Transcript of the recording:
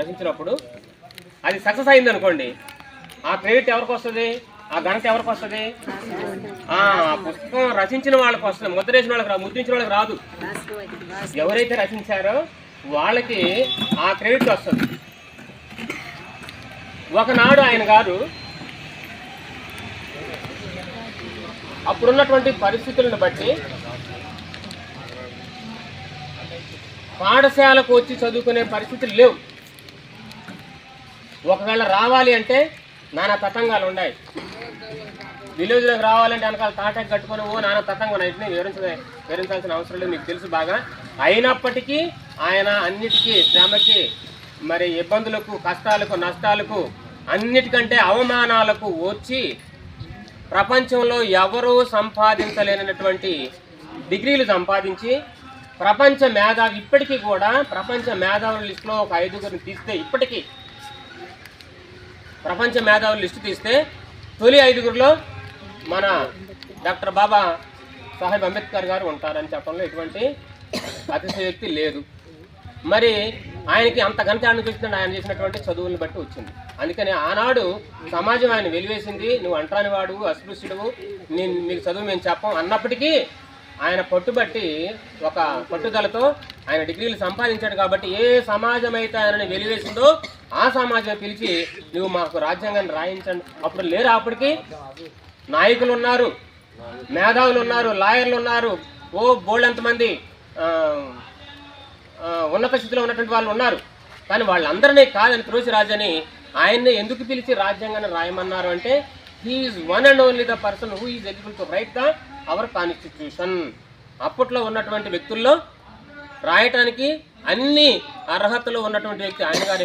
రచించినప్పుడు అది సక్సెస్ అయింది అనుకోండి ఆ క్రెడిట్ ఎవరికి వస్తుంది? ఆ ఘనత ఎవరికి వస్తుంది? ఆ పుస్తకం రచించిన వాళ్ళకి వస్తుంది ముద్రేసిన వాళ్ళకి ముద్రించిన వాళ్ళకి రాదు. ఎవరైతే రచించారో వాళ్ళకి ఆ క్రెడిట్ వస్తుంది. ఒకనాడు ఆయన గారు అప్పుడున్నటువంటి పరిస్థితులను బట్టి పాఠశాలకు వచ్చి చదువుకునే పరిస్థితులు లేవు. ఒకవేళ రావాలి అంటే నానా తతంగాలు ఉన్నాయి. విలేజ్లోకి రావాలంటే వెనకాల తాటాకి కట్టుకొని ఓ నానా తతంగా నైట్ని వివరించ వివరించాల్సిన అవసరం లేదు మీకు తెలుసు బాగా. అయినప్పటికీ ఆయన అన్నిటికీ శ్రమకి మరి ఇబ్బందులకు కష్టాలకు నష్టాలకు అన్నిటికంటే అవమానాలకు వచ్చి ప్రపంచంలో ఎవరూ సంపాదించలేనటువంటి డిగ్రీలు సంపాదించి ప్రపంచ మేధావి ఇప్పటికీ కూడా ప్రపంచ మేధావుల లిస్టులో ఒక ఐదుగురిని తీస్తే ఇప్పటికీ ప్రపంచ మేధావుల లిస్టు తీస్తే తొలి ఐదుగురిలో మన డాక్టర్ బాబా సాహెబ్ అంబేద్కర్ గారు ఉంటారని చెప్పడంలో ఎటువంటి అతిశయోక్తి లేదు. మరి ఆయనకి అంత ఘనత అనిపిస్తుంది ఆయన చేసినటువంటి చదువులను బట్టి వచ్చింది. అందుకని ఆనాడు సమాజం ఆయన వెలివేసింది. నువ్వు అంటాని వాడు అస్పృశ్యుడు నేను మీకు చదువు మేము చెప్పం అన్నప్పటికీ ఆయన పట్టుబట్టి ఒక పట్టుదలతో ఆయన డిగ్రీలు సంపాదించాడు కాబట్టి ఏ సమాజం అయితే ఆయనని వెలివేసిందో ఆ సమాజం పిలిచి నువ్వు మాకు రాజ్యాంగాన్ని రాయించండి. అప్పుడు లేరు. అప్పటికి నాయకులు ఉన్నారు మేధావులు ఉన్నారు లాయర్లు ఉన్నారు. ఓ బోల్డ్ ఎంతమంది ఉన్నత స్థితిలో ఉన్నటువంటి వాళ్ళు ఉన్నారు. కానీ వాళ్ళందరినీ కాదని త్రోసి రాజని ఆయన్ని ఎందుకు పిలిచి రాజ్యాంగాన్ని రాయమన్నారు అంటే he's one and only the person who is eligible to write the our constitution అప్పట్లో ఉన్నటువంటి వ్యక్తుల్లో రాయటానికి అన్ని అర్హతలు ఉన్నటువంటి వ్యక్తి ఆయన గారు.